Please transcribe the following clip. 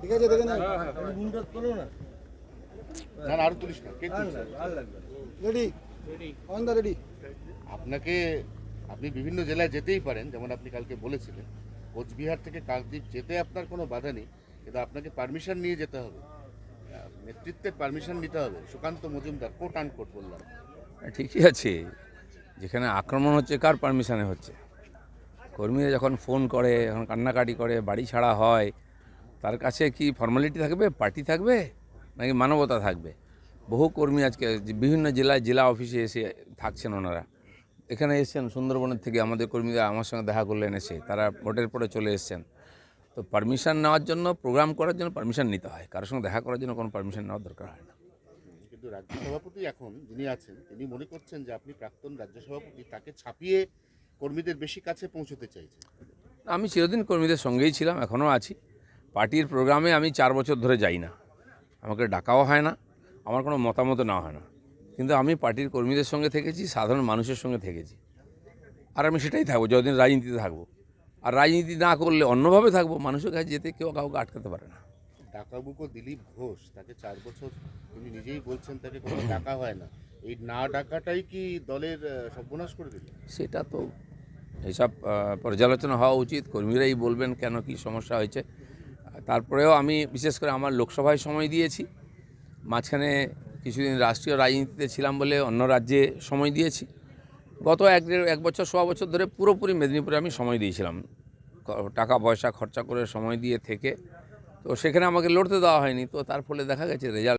ঠিক আছে দেখে নেন। না। না আরও তুলিস না কে তুলছে? রেডি অন দা রেডি আপনাকে আপনি বিভিন্ন জেলায় যেতেই পারেন যেমন আপনি কালকে বলেছিলেন। কোচবিহার থেকে কাকদ্বীপ যেতে আপনার কোনো বাধা নেই কিন্তু আপনাকে পারমিশন নিয়ে যেতে হবে। নেতৃত্বের পারমিশন নিতে হবে। সুকান্ত মজুমদার কোট আন কোট বললাম ঠিকই আছে। যেখানে আক্রমণ হচ্ছে কার পারমিশনে হচ্ছে? কর্মীরা যখন ফোন করে যখন কান্নাকাটি করে বাড়ি ছাড়া হয় তার কাছে কি ফর্মালিটি থাকবে? পার্টি থাকবে? নাকি মানবতা থাকবে? বহু কর্মী আজকে বিভিন্ন জেলায় জেলা অফিসে এসে থাকছেন ওনারা। এখানে এসছেন সুন্দরবনের থেকে আমাদের কর্মীরা আমার সঙ্গে দেখা করলেন এসে তারা ভোটের পরে চলে এসছেন। তো পারমিশন নেওয়ার জন্য প্রোগ্রাম করার জন্য পারমিশন নিতে হয়। কারোর সঙ্গে দেখা করার জন্য কোনো পারমিশন নেওয়ার দরকার হয় না। কিন্তু রাজ্য সভাপতি এখন যিনি আছেন তিনি মনে করছেন যে আপনি প্রাক্তন রাজ্য সভাপতি তাকে ছাপিয়ে কর্মীদের বেশি কাছে পৌঁছতে চাইছেন। আমি চিরদিন কর্মীদের সঙ্গেই ছিলাম এখনও আছি। পার্টির প্রোগ্রামে আমি চার বছর ধরে যাই না। আমাকে ডাকাও হয় না আমার কোনো মতামত নেওয়া হয় না। কিন্তু আমি পার্টির কর্মীদের সঙ্গে থেকেছি সাধারণ মানুষের সঙ্গে থেকেছি। আর আমি সেটাই থাকব যতদিন রাজনীতিতে থাকব। আর রাজনীতি না করলে অন্যভাবে থাকব মানুষের কাছে যেতে কেউ কাউকে আটকাতে পারে না। ডাকাবুকো দিলীপ ঘোষ তাকে চার বছর তিনি নিজেই বলছেন তাকে কোনো ডাকা হয় না। এই না ডাকাটাই কি দলের সর্বনাশ করে দিল? সেটা তো এসব পর্যালোচনা হওয়া উচিত। কর্মীরাই বলবেন কেন কি সমস্যা হয়েছে। তারপরেও আমি বিশেষ করে আমার লোকসভায় সময় দিয়েছি। মাঝখানে কিছুদিন রাষ্ট্রীয় রাজনীতিতে ছিলাম বলে অন্য রাজ্যে সময় দিয়েছি। গত এক দেড়, এক বছর, সোয়া বছর ধরে পুরোপুরি মেদিনীপুরে আমি সময় দিয়েছিলাম। টাকা পয়সা খরচা করে সময় দিয়ে থেকে। তো সেখানে আমাকে লড়তে দেওয়া হয়নি। তো তার ফলে দেখা গেছে রেজাল্ট